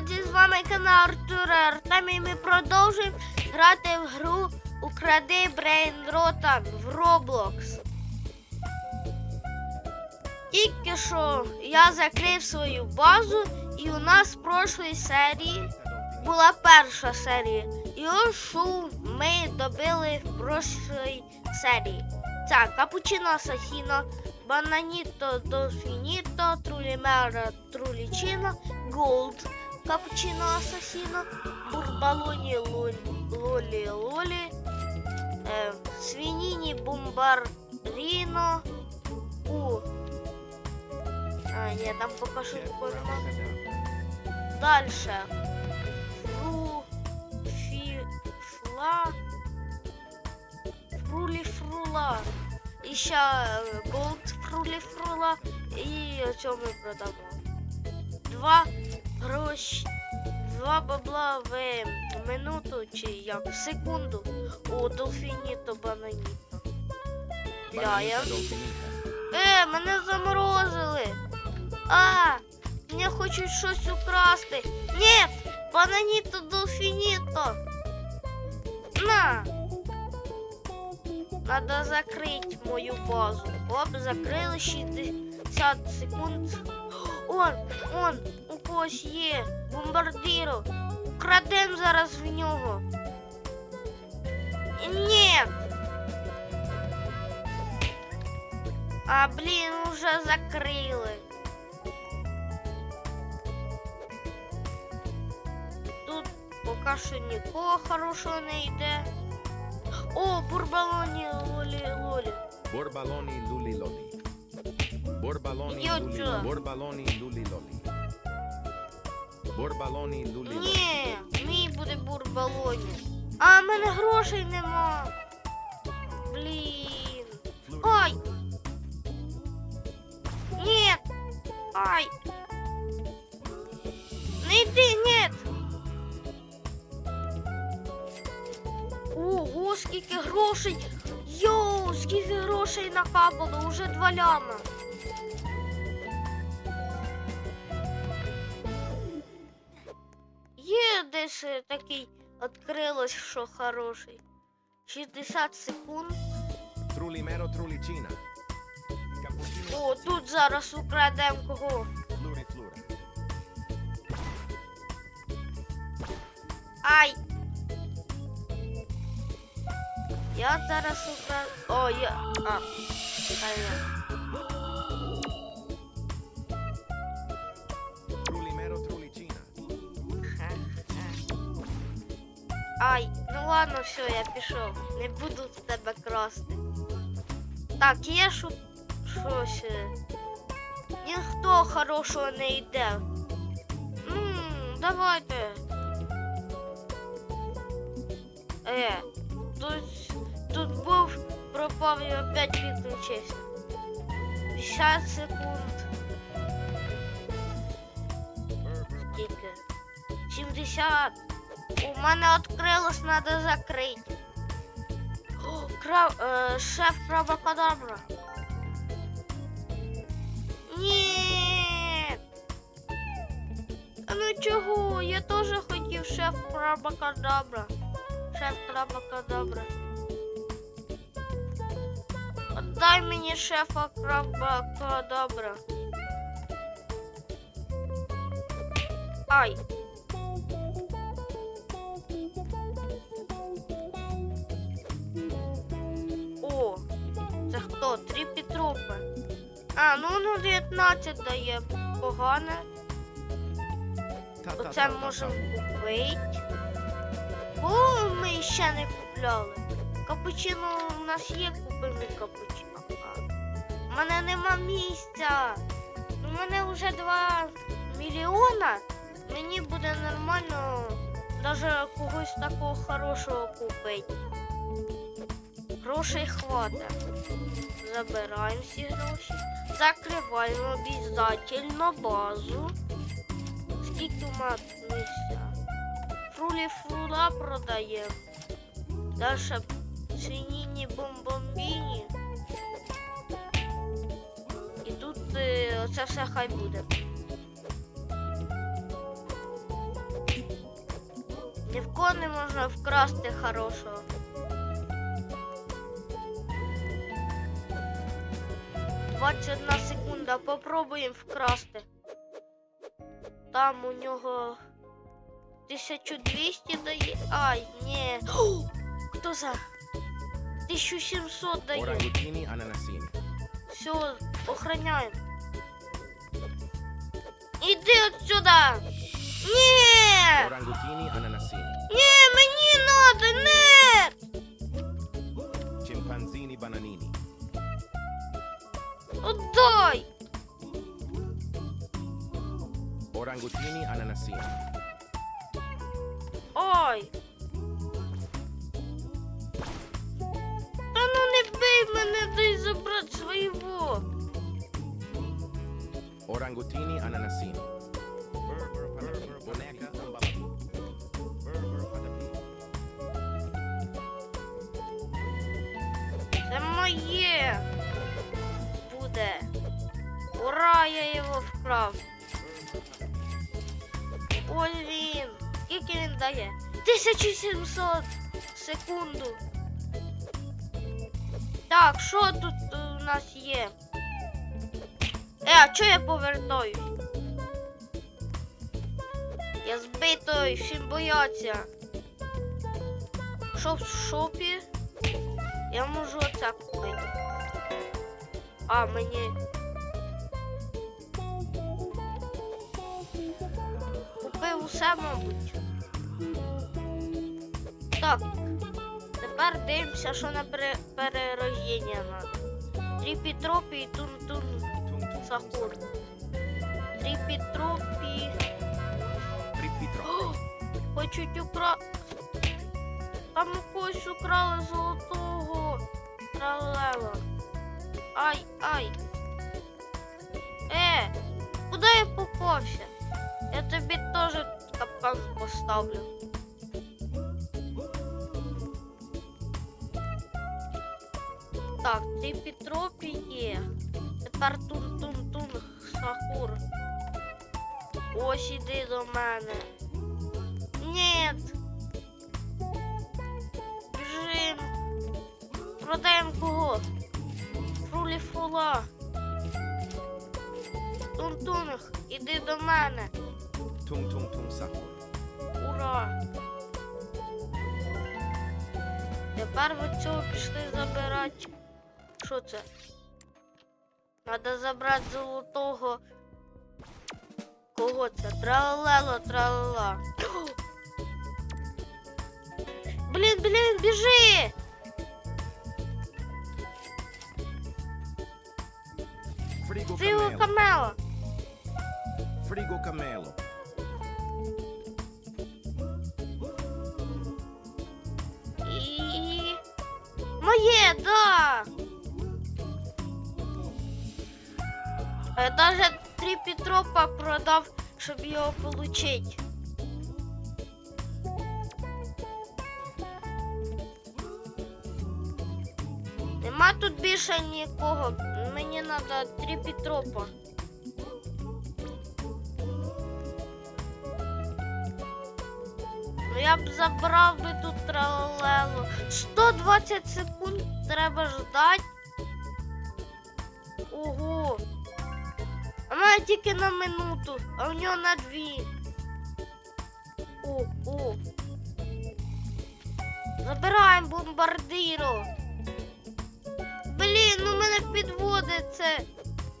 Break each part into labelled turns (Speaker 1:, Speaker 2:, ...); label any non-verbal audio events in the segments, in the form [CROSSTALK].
Speaker 1: друзі, з вами канал Артур Артем і ми продовжуємо грати в гру Укради Брейнрота в Roblox. Тільки що я закрив свою базу, і у нас в прошлій серії була перша серія. І ось що ми добили в прошлій серії. Це Капучино Асасіно, Бананіто Дофініто, Трулімера Трулічино, Голд Капучино Асасіно, Бурбалоні Лолі Лолі, Лолі е, Свініні Бомбаріно, У. А, ні, там поки що такого нема. Дальше. Фру. Фі. Фла. Фрулі фрула. І ще е, голд фрулі фрула. І оцього ми продамо. Два гроші. Два бабла в минуту чи як в секунду у Долфініто Бананіто. Ляєм. Е, мене заморозили. А, мені хочуть щось украсти. Ні, бананіто дельфініто. На. Надо закрити мою базу. Оп, закрили 60 секунд. Он, он, у когось є. Бомбардиро. Украдем зараз в нього. Ні. А, блін, уже закрили. Тут поки що нікого хорошого не йде. О, бурбалоні лолі лолі.
Speaker 2: Borbaloni luli loli. Borbaloni
Speaker 1: Io
Speaker 2: luli
Speaker 1: già.
Speaker 2: Borbaloni luli loli. Borbaloni luli loli.
Speaker 1: Ні, мій буде бурбалоні. А в мене грошей нема. Блін. Ай! Ні! Ай! Не йди, ні! Ого, скільки грошей! Йоу, скільки грошей накапало, уже два ляма. Е, такий відкрилось, що хороший. 60 секунд.
Speaker 2: Trulicina. Cappuccino
Speaker 1: О, тут зараз украдемо кого. Ай! Я зараз украду. О, я. А. Хай ладно, все, я пішов. Не буду з тебе красти. Так, є що щось. е, Ніхто хорошого не йде. Ммм, давайте. Е, тут, тут був, пропав і опять підключився. 50 секунд. Скільки? 70. У мене відкрилось, треба закрити. Краб, е, шеф крабакадабра. Ні. А ну чого? Я теж хотів шеф крабакадабра. Шеф крабакадабра. Отдай мені шефа крабакадабра. Ай. Ну ну 19 дає. Погане. Оце можемо купити. О, ми ще не купляли. Капучино у нас є купимо капучино. У мене нема місця. У мене вже 2 мільйона. Мені буде нормально навіть когось такого хорошого купити. Грошей хватить. Забираємо всі гроші. Закриваємо обов'язково базу. Скільки у місця? Фрулі фрула продаємо. Дальше свиніні бомбомбіні. І тут е, це все хай буде. нічого не можна вкрасти хорошого. Двадцять одна секунда, попробуємо вкрасти. Там у нього 1200 дає. Ай, ні. О, Хто за? 1700 дає. Все, охраняем. Іди отсюда! Ні! Ні, мені надо, не!
Speaker 2: Chimpanzini bananini.
Speaker 1: Отдай!
Speaker 2: Orangutini ananasini.
Speaker 1: Ой! Та ну не бий мене, дай забрати свого.
Speaker 2: Orangutini ananasini.
Speaker 1: Ура, я. Ось він. Скільки він дає? 1700 секунду. Так, що тут у нас є? Е, а чого я повертаюсь? Я збитий, всім бояться. Що в шопі? Я можу оце купити. А, мені. Усе, мабуть. Так. Тепер дивимося, що на пере- перерождення треба. Тріпітропі і тун-тун
Speaker 2: Tum tum tum
Speaker 1: сахур.
Speaker 2: sahur.
Speaker 1: Тріпітропі. Хочуть укра... Там у когось украли золотого тралела. Ай, ай. Е, куди я попався? Я тобі теж капкан поставлю. Так, три Петропі є. Тепер тун-тун-тун сахур. Ось іди до мене. Нет. Бежим. Продаємо кого? Фрулі фула. Тунтунах, іди до мене.
Speaker 2: Tum sahur.
Speaker 1: Ура! Тепер ви цього пішли забирати. Що це? Надо забрати золотого. Кого це? Тралело, тралала. [GASPS] Блін, блін, біжи!
Speaker 2: Frigo
Speaker 1: Ти його
Speaker 2: camelo.
Speaker 1: Даже три Петропа продав, щоб його получить. Нема тут більше нікого. Мені треба три Петропа. Ну я б забрав би тут тралело. 120 секунд треба ждать. Ого. А тільки на минуту, а в нього на дві. О, о. Забираємо бомбардиро. Блін, ну мене підводить це.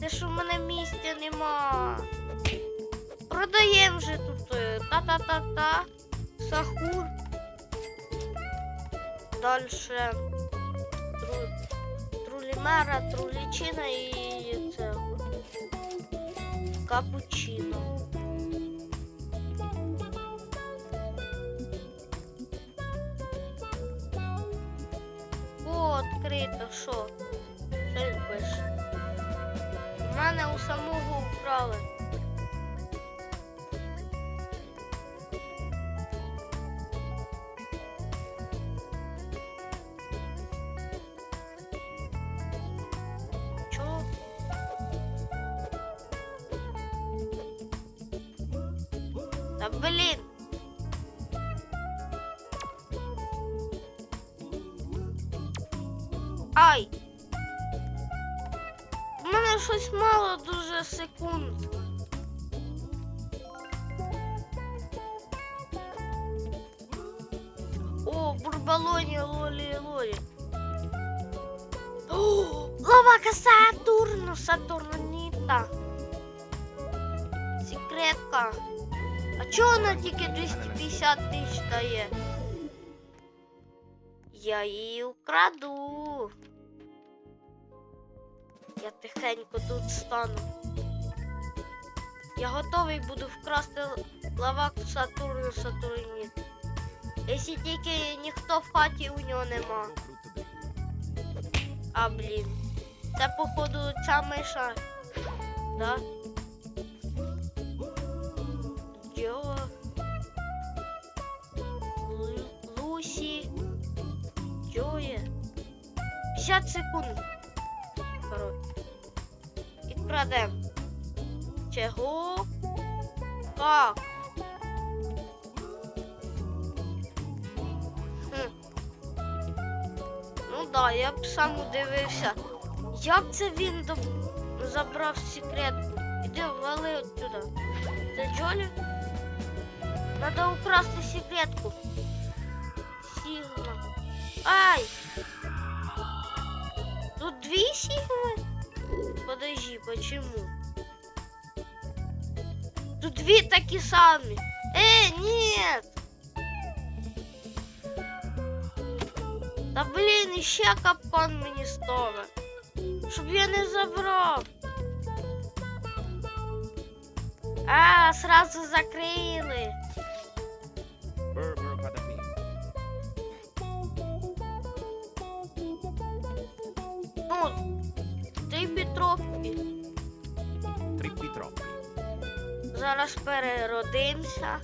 Speaker 1: Те, що в мене місця нема. Продаємо вже тут е, та-та-та-та. Сахур. Дальше. Тру... Трулімера, трулічина і. Капучино. О, відкрито, що? Він? У мене у самого вкрали. Блин Ай! У мене щось мало дуже секунд. О, бурбалоні лолі лолі. Ловака Сатурну, Сатурнита. Секретка. Чого вона тільки 250 тисяч дає? Я її украду. Я тихенько тут стану. Я готовий буду вкрасти лаваку Сатурну Сатурніт. Якщо тільки ніхто в хаті у нього нема. А блін. Це походу ця миша. Да? Лу- Лусі. Джоє. 50 секунд. Коротше. Відкрадем. Чого? Как? Ну да, я б сам удивився. Як це він забрав секретку? Іди вали отсюда. Це Джолі? Надо украсти секретку. Сігма. Ай! Тут дві сігми? Подожди, почему? Тут дві такі самі. Э, нет! Та блін, іще капкан мені ставить. Щоб я не забрав. А, сразу закрили. Петровки.
Speaker 2: Trippi.
Speaker 1: Зараз переродимося.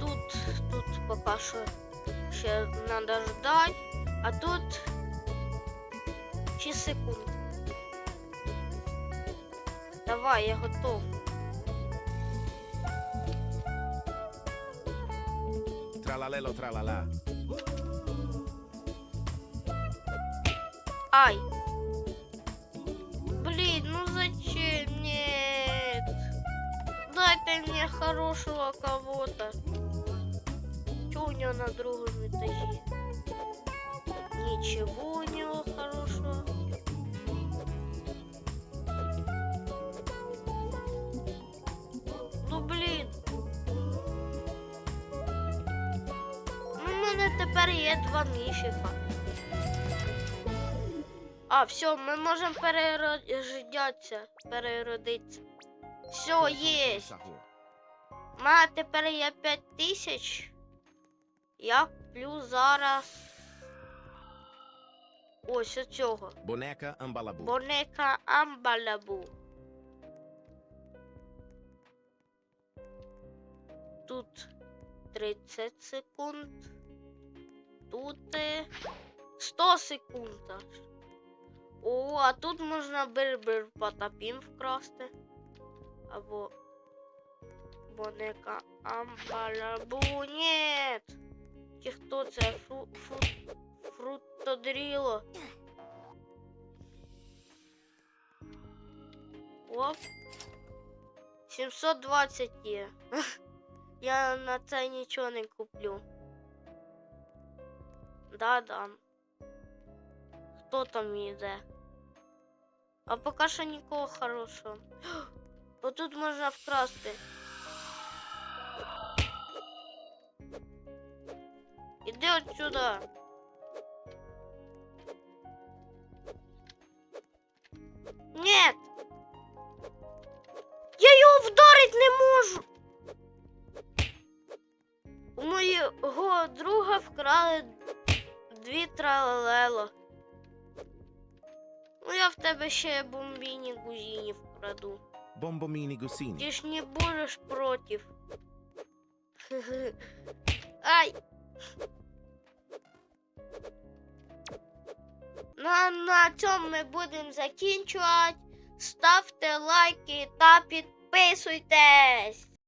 Speaker 1: Тут, тут поки що ще треба ждати, а тут 6 секунд. Давай, я готов.
Speaker 2: Tralalelo tralala.
Speaker 1: Ай. Блин, ну зачем? Нет. Дайте мне хорошего кого-то. Что у него на другом этаже? Ничего у него хорошего. Тепер є два міфіка. А, все, ми можемо переродитися. Переродитися. Все, є. У мене тепер є 5 тисяч. Я куплю зараз. Ось оцього.
Speaker 2: Boneca ambalabu.
Speaker 1: Бонека Амбалабу. Тут 30 секунд. Тут е, 100 секунд аж. О, а тут можна бир-бир потапім вкрасти. Або Бонека Амбалабу. Нет! Чи хто це? Фру, фру, фрутодріло. Оп. 720 є. [LAUGHS] Я на це нічого не куплю. Да-да. Хто там йде? А поки що нікого хорошого. [GASPS] Отут можна вкрасти. Іди отсюда. Нет! Я його вдарить не можу. У моєго друга вкрали дві тралело. Ну я в тебе ще бомбіні гузіні вкраду.
Speaker 2: Bombomini gusini.
Speaker 1: Ти ж не будеш против. [LAUGHS] Ай. Ну, а на цьому ми будемо закінчувати. Ставте лайки та підписуйтесь.